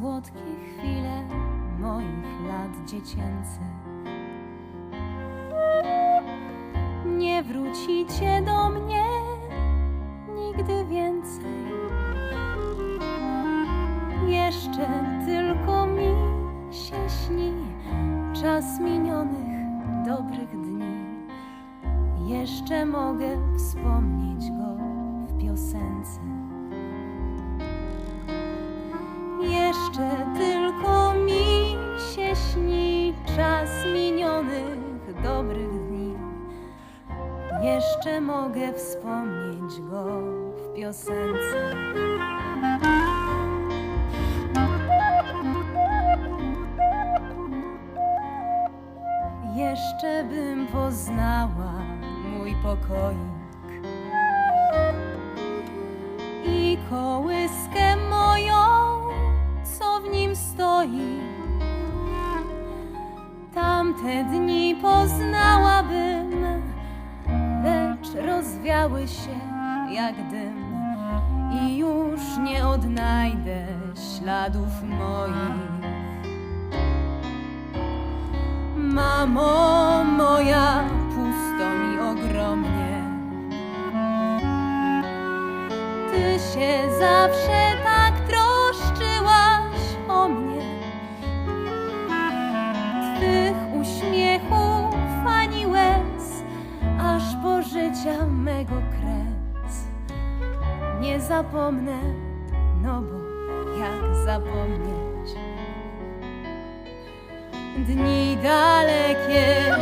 słodkie chwile moich lat dziecięcych. Nie wrócicie do mnie nigdy więcej. Jeszcze tylko mi się śni czas minionych dobrych dni. Jeszcze mogę wspomnieć go w piosence. Jeszcze tylko mi się śni czas minionych dobrych dni. Jeszcze mogę wspomnieć go w piosence. Jeszcze bym poznała mój pokoik stoi. Tamte dni poznałabym, lecz rozwiały się jak dym i już nie odnajdę śladów moich. Mamo moja, pusto mi ogromnie. Ty się zawsze Twych uśmiechów ani łez, aż po życia mego kres. Nie zapomnę, no bo jak zapomnieć? Dni dalekie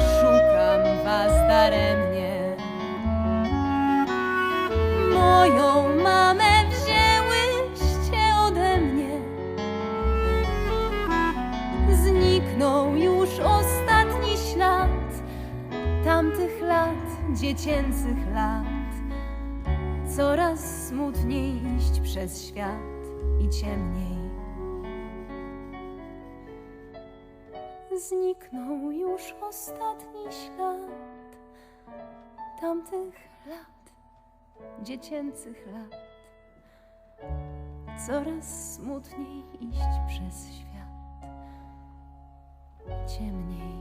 dziecięcych lat. Coraz smutniej iść przez świat i ciemniej. Zniknął już ostatni ślad tamtych lat, dziecięcych lat. Coraz smutniej iść przez świat, ciemniej.